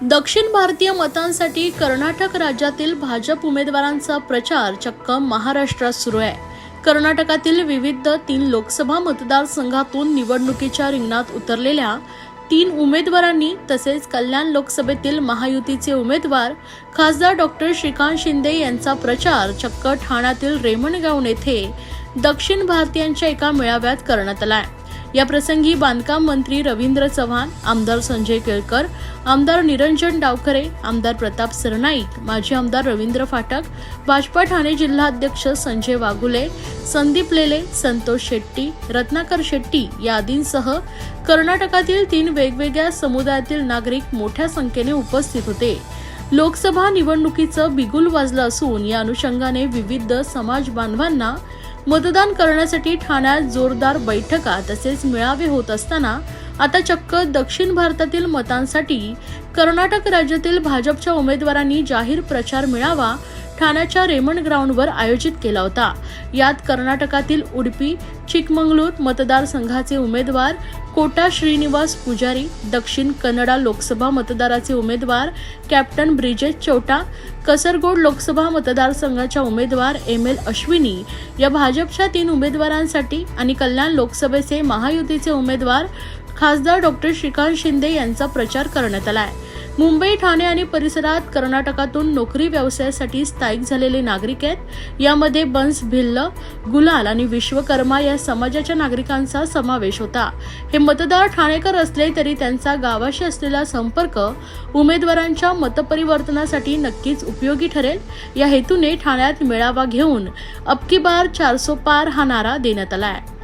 दक्षिण भारतीय मतांसाठी कर्नाटक राज्यातील भाजप उमेदवारांचा प्रचार चक्क महाराष्ट्रात सुरू आहे. कर्नाटकातील विविध तीन लोकसभा मतदारसंघातून निवडणुकीच्या रिंगणात उतरलेल्या तीन उमेदवारांनी तसेच कल्याण लोकसभेतील महायुतीचे उमेदवार खासदार डॉक्टर श्रीकांत शिंदे यांचा प्रचार चक्क ठाण्यातील रेमणगाव येथे दक्षिण भारतीयांच्या एका मेळाव्यात करण्यात आला आहे प्रसंगी बांधकाम मंत्री रवींद्र चव्हाण आमदार संजय केळकर आमदार निरंजन डावखरे आमदार प्रताप सरनाईक माजी आमदार रवींद्र फाटक भाजपा ठाणे जिल्हाध्यक्ष संजय वाघुले संदीप लेले संतोष शेट्टी रत्नाकर शेट्टी या आदींसह कर्नाटकातील तीन वेगवेगळ्या समुदायातील नागरिक मोठ्या संख्येने उपस्थित होते. लोकसभा निवडणुकीचं बिगुल वाजलं असून या अनुषंगाने विविध समाज बांधवांना मतदान करण्यासाठी ठाण्यात जोरदार बैठका तसेच मेळावे होत असताना आता चक्क दक्षिण भारतातील मतांसाठी कर्नाटक राज्यातील भाजपच्या उमेदवारांनी जाहीर प्रचार मेळावा ठाण्याच्या रेमंड ग्राउंडवर आयोजित केला होता. यात कर्नाटकातील उडपी चिकमंगलूर मतदारसंघाचे उमेदवार कोटा श्रीनिवास पुजारी दक्षिण कन्नडा लोकसभा मतदाराचे उमेदवार कॅप्टन ब्रिजेश चौटा कसरगोड लोकसभा मतदारसंघाच्या उमेदवार एम एल अश्विनी या भाजपच्या तीन उमेदवारांसाठी आणि कल्याण लोकसभेचे महायुतीचे उमेदवार खासदार डॉक्टर श्रीकांत शिंदे यांचा प्रचार करण्यात आला आहे मुंबई ठाणे आणि परिसरात कर्नाटकातून नोकरी व्यवसायासाठी स्थायिक झालेले नागरिक आहेत. यामध्ये बन्स भिल्ल गुलाल आणि विश्वकर्मा या समाजाच्या नागरिकांचा समावेश होता. हे मतदार ठाणेकर असले तरी त्यांचा गावाशी असलेला संपर्क उमेदवारांच्या मतपरिवर्तनासाठी नक्कीच उपयोगी ठरेल. या हेतूने ठाण्यात मेळावा घेऊन अबकी बार चारसो पार हा नारा देण्यात आला आहे.